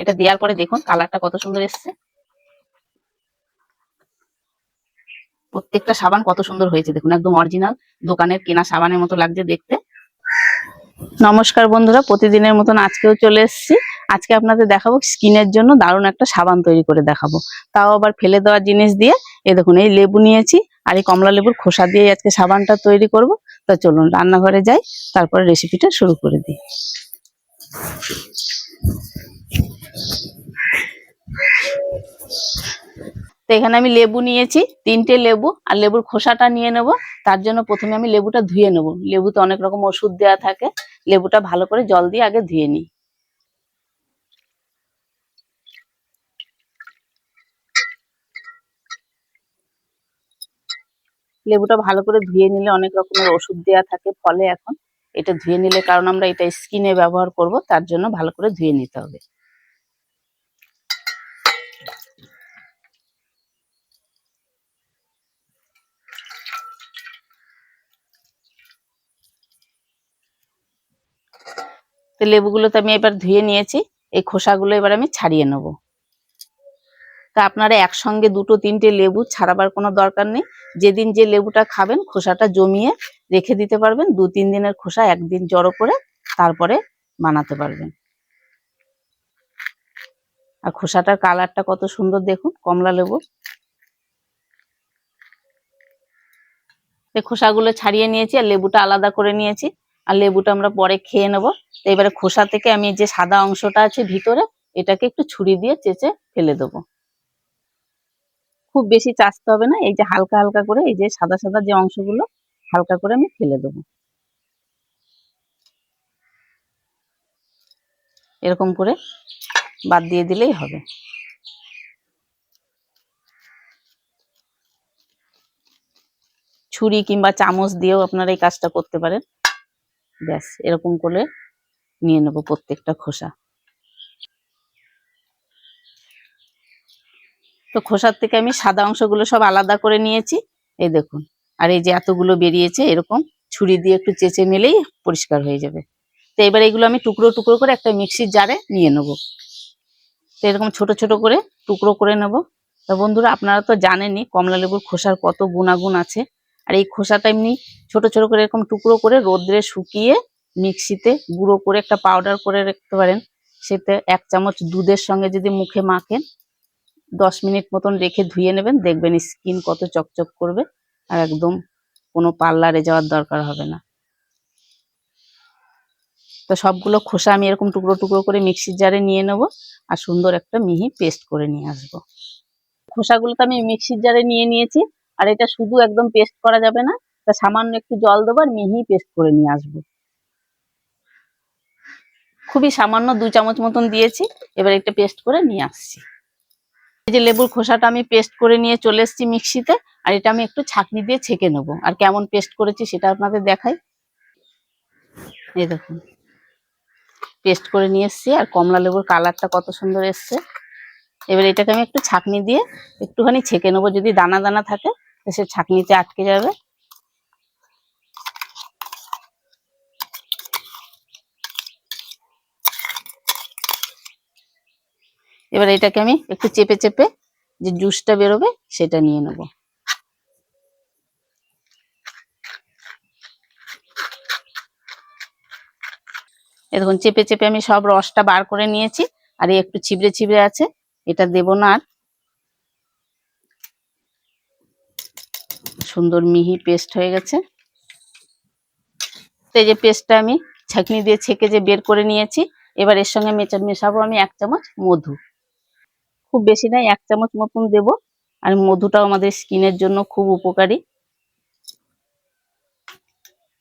এটা দেওয়ার পরে দেখুন কালারটা কত সুন্দর এসছে। প্রত্যেকটা সাবান কত সুন্দর হয়েছে, দেখুন একদম অরিজিনাল দোকানের কেনা সাবানের মতো লাগছে দেখতে। নমস্কার বন্ধুরা, প্রতিদিনের মতন আজকেও চলে এসেছি। আজকে আপনাদের দেখাবো স্কিনের জন্য দারুণ একটা সাবান তৈরি করে দেখাবো। তাও আবার ফেলে দেওয়া জিনিস দিয়ে, এই দেখুন, এই লেবু নিয়েছি আর এই কমলা লেবুর খোসা দিয়ে আজকে সাবানটা তৈরি করব। তা চলুন, রান্নাঘরে যাই, তারপরে রেসিপিটা শুরু করে দিই। তো এখানে আমি লেবু নিয়েছি, তিনটে লেবু, আর লেবুর খোসাটা নিয়ে নেব। তার জন্য প্রথমে আমি লেবুটা ধুয়ে নেব। লেবুতে অনেক রকম ওষুধ দেওয়া থাকে। লেবুটা ভালো করে জল দিয়ে আগে ধুয়ে নিই। লেবুটা ভালো করে ধুয়ে নিলে অনেক রকমের ওষুধ দেওয়া থাকে ফলে এখন। এটা ধুয়ে নিলে, কারণ আমরা এটা স্কিনে ব্যবহার করব, তার জন্য ভালো করে ধুয়ে নিতে হবে। তো লেবুগুলো তো আমি এবার ধুয়ে নিয়েছি, এই খোসাগুলো এবার আমি ছাড়িয়ে নেব। তা আপনারা একসঙ্গে দুটো, তিনটে লেবু ছাড়াবার কোনো দরকার নেই। যেদিন যে লেবুটা খাবেন, খোসাটা জমিয়ে রেখে দিতে পারবেন। দু, তিন দিনের খোসা একদিন জড়ো করে তারপরে বানাতে পারবেন। আর খোসাটার কালারটা কত সুন্দর দেখুন, কমলা লেবু। খোসাগুলো ছাড়িয়ে নিয়েছি আর লেবুটা আলাদা করে নিয়েছি। আর লেবুটা আমরা পরে খেয়ে নেব। তো এবারে খোসা থেকে আমি যে সাদা অংশটা আছে ভিতরে, এটাকে একটু ছুরি দিয়ে চেঁচে ফেলে দেবো। খুব বেশি চাচতে হবে না। এই যে হালকা হালকা করে, এই যে সাদা সাদা যে অংশগুলো, হালকা করে আমি ফেলে দেবো। এরকম করে বাদ দিয়ে দিলেই হবে। ছুরি কিংবা চামচ দিয়েও আপনারা এই কাজটা করতে পারেন। ব্যাস, এরকম করে নিয়ে নেব প্রত্যেকটা খোসা। তো খোসার থেকে আমি সাদা অংশগুলো সব আলাদা করে নিয়েছি। এই দেখুন, আর এই যে এতগুলো বেরিয়েছে, এরকম ছুরি দিয়ে একটু চেঁচে নিলেই পরিষ্কার হয়ে যাবে। তো এবার এগুলো আমি টুকরো টুকরো করে একটা মিক্সির জারে নিয়ে নেব। তো এরকম ছোট ছোট করে টুকরো করে নেব। তো বন্ধুরা, আপনারা তো জানেনই কমলা লেবুর খোসার কত গুণাগুণ আছে। আর এই খোসাটা এমনি ছোট ছোট করে এরকম টুকরো করে রোদ্রে শুকিয়ে মিক্সিতে গুঁড়ো করে একটা পাউডার করে রাখতে পারেন। সেতে এক চামচ দুধের সঙ্গে যদি মুখে মাখেন দশ মিনিট মতন রেখে ধুয়ে নেবেন, দেখবেন স্কিন কত চকচক করবে আর একদম কোনো পার্লারে যাওয়ার দরকার হবে না। তো সবগুলো খোসা আমি এরকম টুকরো টুকরো করে মিক্সির জারে নিয়ে নেব আর সুন্দর একটা মিহি পেস্ট করে নিয়ে আসব। খোসাগুলো তো আমি মিক্সির জারে নিয়ে নিয়েছি আর এটা শুধু একদম পেস্ট করা যাবে না, তা সামান্য একটু জল দেবো আর মিহি পেস্ট করে নিয়ে আসব। খুবই সামান্য দু চামচ মতন দিয়েছি, এবার একটা পেস্ট করে নিয়ে আসছি। এই যে লেবুর খোসাটা আমি পেস্ট করে নিয়ে চলে এসেছি মিক্সিতে, আর এটা আমি একটু ছাঁকনি দিয়ে ছেঁকে নেব। আর কেমন পেস্ট করেছি সেটা আপনাদের দেখাই। এই দেখুন। পেস্ট করে নিয়ে এসছি, আর কমলা লেবুর কালারটা কত সুন্দর এসছে। এবার এটাকে আমি একটু ছাঁকনি দিয়ে একটুখানি ছেঁকে নেব। যদি দানা দানা থাকে সে ছাঁকনিতে আটকে যাবে। এবার এটাকে আমি একটু চেপে চেপে যে জুসটা বেরোবে সেটা নিয়ে নেব। এ দেখুন, চেপে চেপে আমি সব রসটা বার করে নিয়েছি, আর একটু ছিবড়ে ছিবড়ে আছে, এটা দেব না আর। সুন্দর মিহি পেস্ট হয়ে গেছে। তো এই যে পেস্টটা আমি ছাঁকনি দিয়ে ছেঁকে যে বের করে নিয়েছি, এবার এর সঙ্গে মেশাবো আমি এক চামচ মধু। খুব বেশি নাই, এক চামচ মতন দেব। আর মধুটাও আমাদের স্কিনের জন্য খুব উপকারী।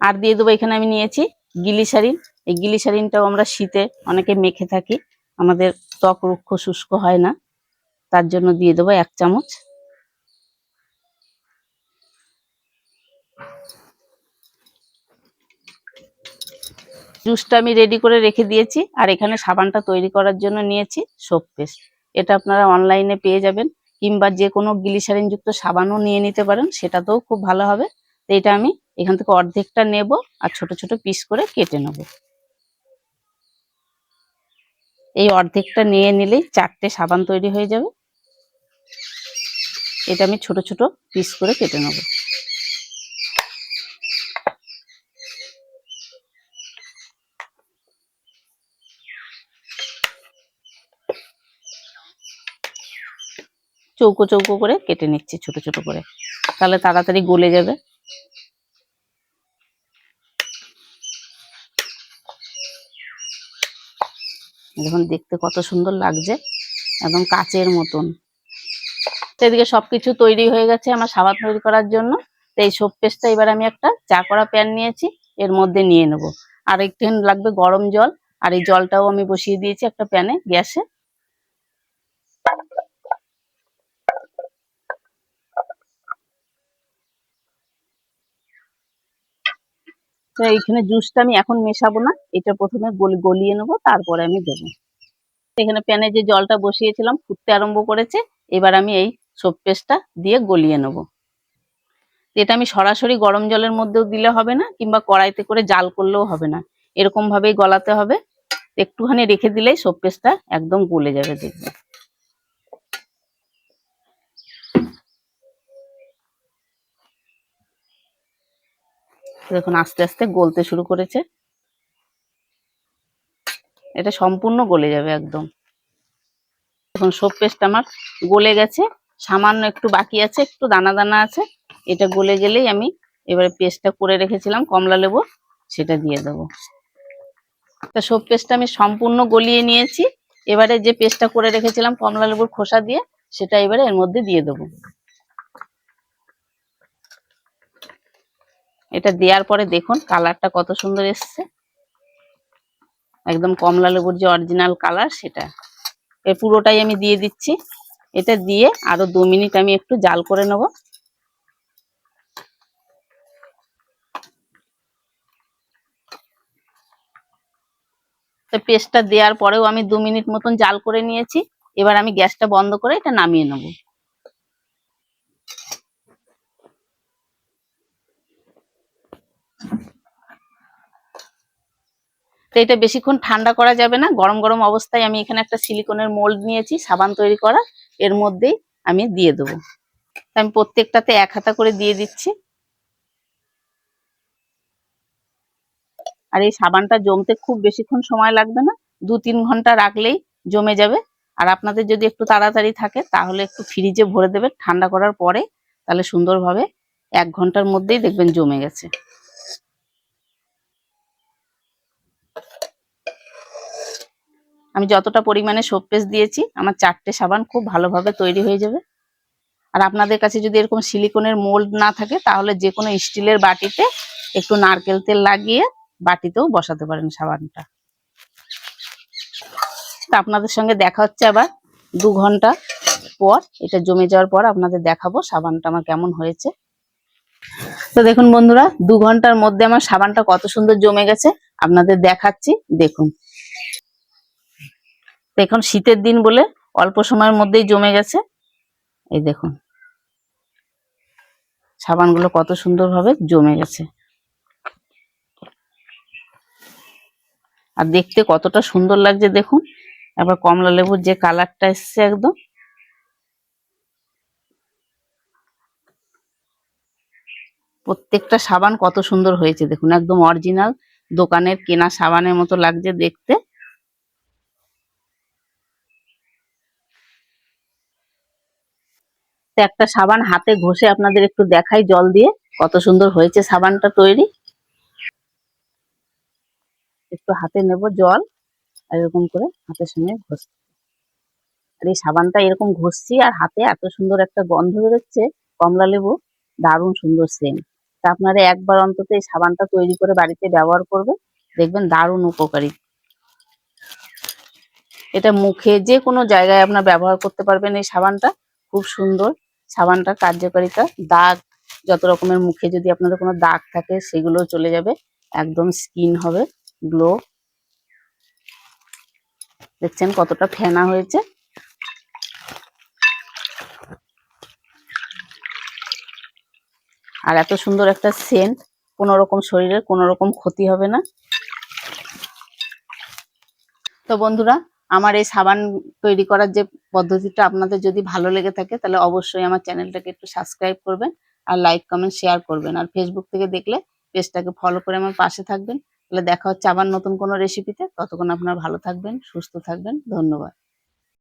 আর দিয়ে দেবো, এখানে আমি নিয়েছি গিলিসারিন। এই গিলিসারিনটাও আমরা শীতে অনেকে মেখে থাকি, আমাদের ত্বক রুক্ষ, শুষ্ক হয় না। তার জন্য দিয়ে দেবো এক চামচ। জুসটা আমি রেডি করে রেখে দিয়েছি, আর এখানে সাবানটা তৈরি করার জন্য নিয়েছি সোপ পেস্ট। এটা আপনারা অনলাইনে পেয়ে যাবেন, কিংবা যে কোনো গ্লিসারিন যুক্ত সাবানও নিয়ে নিতে পারেন, সেটাতেও খুব ভালো হবে। তো এটা আমি এখান থেকে অর্ধেকটা নেব আর ছোট ছোট পিস করে কেটে নেব। এই অর্ধেকটা নিয়ে নিলেই চারটে সাবান তৈরি হয়ে যাবে। এটা আমি ছোট ছোট পিস করে কেটে নেব। চৌকো চৌকো করে কেটে নিচ্ছি, ছোট ছোট করে। তাহলে তাড়াতাড়ি গলে যাবে। দেখুন, দেখতে কত সুন্দর লাগছে, একদম কাচের মতন। তো এদিকে সবকিছু তৈরি হয়ে গেছে আমার সাবান তৈরি করার জন্য। তো এই সোপ পেস্টটা এবার আমি একটা চা করা প্যান নিয়েছি, এর মধ্যে নিয়ে নেব। আর একটু লাগবে গরম জল, আর এই জলটাও আমি বসিয়ে দিয়েছি একটা প্যানে গ্যাসে। তো এইখানে জুসটা আমি এখন মেশাবো না। এটা প্রথমে গল- গলিয়ে নেব, তারপরে আমি দেবো। এখানে প্যানে যে জলটা বসিয়েছিলাম, ফুটতে আরম্ভ করেছে। এবার আমি এই সোপ পেস্টটা দিয়ে গলিয়ে নেব। এটা আমি সরাসরি গরম জলের মধ্যেও দিলে হবে না, কিংবা কড়াইতে করে জাল করলেও হবে না। এরকম ভাবেই গলাতে হবে। একটুখানি রেখে দিলেই সোপ পেস্টটা একদম গলে যাবে দেখবে। দেখুন, আস্তে আস্তে গলতে শুরু করেছে। এটা সম্পূর্ণ গলে যাবে একদম। এখন সোপ পেস্ট আমার গলে গেছে। সামান্য একটু বাকি আছে, একটু দানা দানা আছে। এটা গলে গেলেই আমি এবারে পেস্টটা করে রেখেছিলাম, কমলা লেবু, সেটা দিয়ে দেবো। তা সোপ পেস্টটা আমি সম্পূর্ণ গলিয়ে নিয়েছি। এবারে যে পেস্টটা করে রেখেছিলাম, কমলা লেবুর খোসা দিয়ে, সেটা এবারে এর মধ্যে দিয়ে দেবো। এটা দেওয়ার পরে দেখুন কালারটা কত সুন্দর এসছে। একদম কমলা লেবুর যে অরিজিনাল কালার সেটা। এর পুরোটাই আমি দিয়ে দিচ্ছি। এটা দিয়ে আরও দু মিনিট আমি একটু জাল করে নেব। পেস্টটা দেওয়ার পরেও আমি দু মিনিট মতন জাল করে নিয়েছি। এবার আমি গ্যাসটা বন্ধ করে এটা নামিয়ে নেব। তো এটা বেশিক্ষণ ঠান্ডা করা যাবে না। গরম গরম অবস্থায় আমি এখানে একটা সিলিকনের মোল্ড নিয়েছি, সাবান তৈরি করা। এর মধ্যেই আমি দিয়ে দেবো। আমি প্রত্যেকটাতে এক হাতা করে দিয়ে দিচ্ছি। আর এই সাবানটা জমতে খুব বেশিক্ষণ সময় লাগবে না। দু তিন ঘণ্টা রাখলেই জমে যাবে। আর আপনাদের যদি একটু তাড়াতাড়ি থাকে, তাহলে একটু ফ্রিজে ভরে দেবে ঠান্ডা করার পরে তাহলে সুন্দরভাবে এক ঘণ্টার মধ্যেই দেখবেন জমে গেছে। আমি যতটা পরিমাণে সোপ পেস্ট দিয়েছি, আমার চারটে সাবান খুব ভালোভাবে তৈরি হয়ে যাবে। আর আপনাদের কাছে যদি এরকম সিলিকনের মোল্ড না থাকে, তাহলে যে কোনো স্টিলের বাটিতে একটু নারকেল তেল লাগিয়ে বাটিতেও বসাতে পারেন সাবানটা। তা আপনাদের সঙ্গে দেখা হচ্ছে আবার দু ঘণ্টা পর, এটা জমে যাওয়ার পর আপনাদের দেখাবো সাবানটা আমার কেমন হয়েছে। তো দেখুন বন্ধুরা, দু ঘণ্টার মধ্যে আমার সাবানটা কত সুন্দর জমে গেছে, আপনাদের দেখাচ্ছি, দেখুন। তো এখন শীতের দিন বলে অল্প সময়ের মধ্যেই জমে গেছে। এই দেখুন। সাবানগুলো কত সুন্দরভাবে জমে গেছে। আর দেখতে কতটা সুন্দর লাগছে দেখুন। এবার কমলা লেবুর যে কালারটা এসছে একদম। প্রত্যেকটা সাবান কত সুন্দর হয়েছে দেখুন। একদম অরিজিনাল দোকানের কেনা সাবানের মতো লাগছে দেখতে। তো একটা সাবান হাতে ঘষে আপনাদের একটু দেখাই জল দিয়ে কত সুন্দর হয়েছে সাবানটা তৈরি। একটু হাতে নেব জল আর এরকম করে হাতের সঙ্গে ঘষছি আর এই সাবানটা এরকম ঘষছি আর হাতে এত সুন্দর একটা গন্ধ বেরোচ্ছে, কমলা লেবু, দারুণ সুন্দর সেন্ট তা আপনারা একবার অন্তত এই সাবানটা তৈরি করে বাড়িতে ব্যবহার করবে দেখবেন দারুণ উপকারী। এটা মুখে যে কোনো জায়গায় আপনার ব্যবহার করতে পারবেন এই সাবানটা, খুব সুন্দর। সাবানটার কার্যকারিতা, দাগ, যত রকমের মুখে যদি আপনাদের কোনো দাগ থাকে সেগুলো চলে যাবে। একদম স্কিন হবে, গ্লো। দেখছেন কতটা ফেনা হয়েছে? আর এত সুন্দর একটা সেন্ট কোনো রকম শরীরের কোনো রকম ক্ষতি হবে না। তো বন্ধুরা আমার এই সাবান তৈরি করার যে পদ্ধতিটা আপনাদের যদি ভালো লেগে থাকে, তাহলে অবশ্যই আমার চ্যানেলটাকে একটু সাবস্ক্রাইব করবেন আর লাইক কমেন্ট শেয়ার করবেন। আর ফেসবুক থেকে দেখলে পেজটাকে ফলো করে আমার পাশে থাকবেন। তাহলে দেখা হচ্ছে আবার নতুন কোনো রেসিপিতে ততক্ষণ আপনারা ভালো থাকবেন, সুস্থ থাকবেন। ধন্যবাদ।